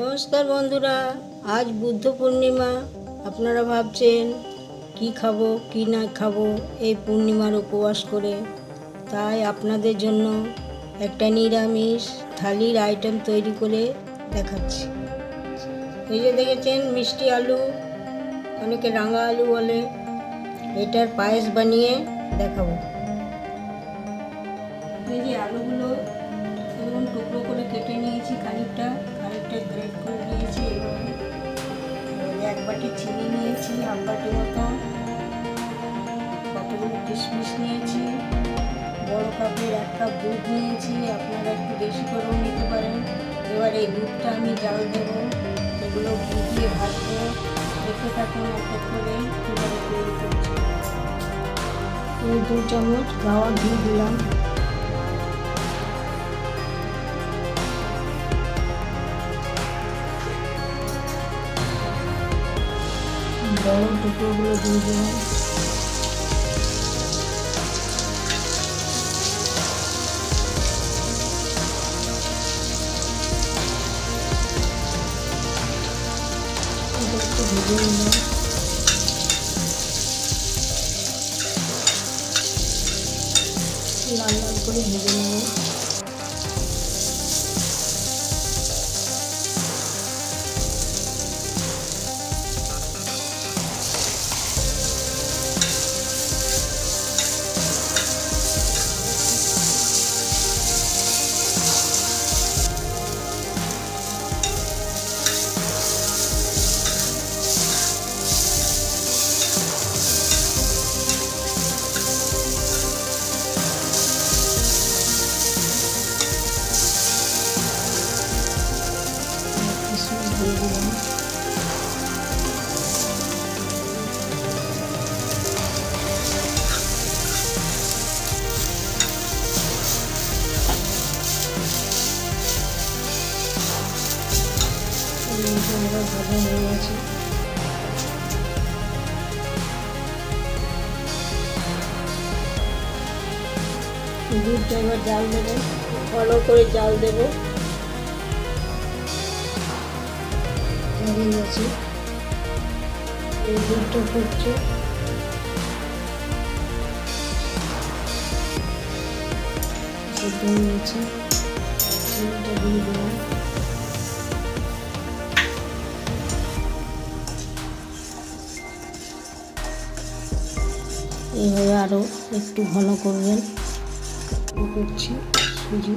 নমস্কার বন্ধুরা, আজ বুদ্ধ পূর্ণিমা। আপনারা ভাবছেন, কি খাব, কি না খাব এই পূর্ণিমার উপবাস করে? তাই আপনাদের জন্য একটা নিরামিষ থালির আইটেম তৈরি করে দেখাচ্ছি। এই যে দেখেছেন, মিষ্টি আলু, অনেকে রাঙা আলু বলে। এটার পায়েস বানিয়ে দেখাবো। এই যে আলুগুলো, এরকম টুকরো করে কেটে নিয়েছি খানিকটা। বাটি চিনি নিয়েছি হাফ মতো, কতগুলো কিশমিশ নিয়েছি, বড় কাপের এক কাপ দুধ নিয়েছি, আপনারা একটু বেশি করেও নিতে পারেন। এবার এই দুধটা আমি জাল দেবো, এগুলো ভিজিয়ে ভাজবো দেখে থাকুন করে কীভাবে তৈরি করছি। দু চামচ গাওয়া ঘি দিলাম। বড় টুকরোগুলো দিয়ে দেবেন একটু লাল লাল করে ভেজে নেব। এবার ভাজা দুধটা এবার জাল দেবো ভালো করে জাল দেবো হয়ে এই দুধটা ফুটছে সেদ্ধ দিয়ে দিলাম এইভাবে আরও একটু ঘন করবেন। করছি সুজি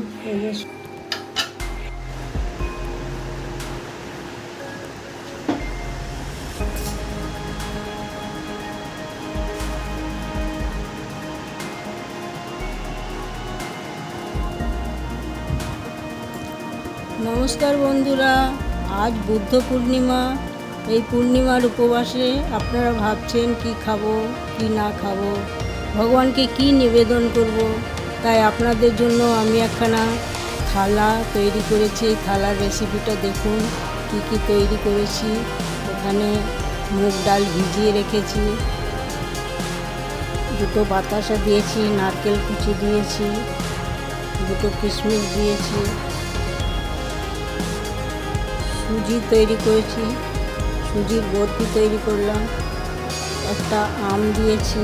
নমস্কার বন্ধুরা আজ বুদ্ধ পূর্ণিমা। এই পূর্ণিমার উপবাসে আপনারা ভাবছেন কি খাব, কি না খাব, ভগবানকে কি নিবেদন করব? তাই আপনাদের জন্য আমি একখানা থালা তৈরি করেছি। এই থালার রেসিপিটা দেখুন, কি কি তৈরি করেছি। এখানে মুগ ডাল ভিজিয়ে রেখেছি। দুটো বাতাসা দিয়েছি, নারকেল কুচি দিয়েছি, দুটো কিশমিশ দিয়েছি। সুজি তৈরি করেছি। সুজির বরফি তৈরি করলাম। একটা আম দিয়েছি।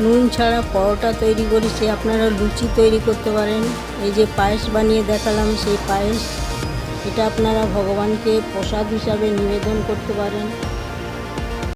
নুন ছাড়া পরোটা তৈরি করেছি। আপনারা লুচি তৈরি করতে পারেন। এই যে পায়েস বানিয়ে দেখালাম, সেই পায়েস, এটা আপনারা ভগবানকে প্রসাদ হিসাবে নিবেদন করতে পারেন।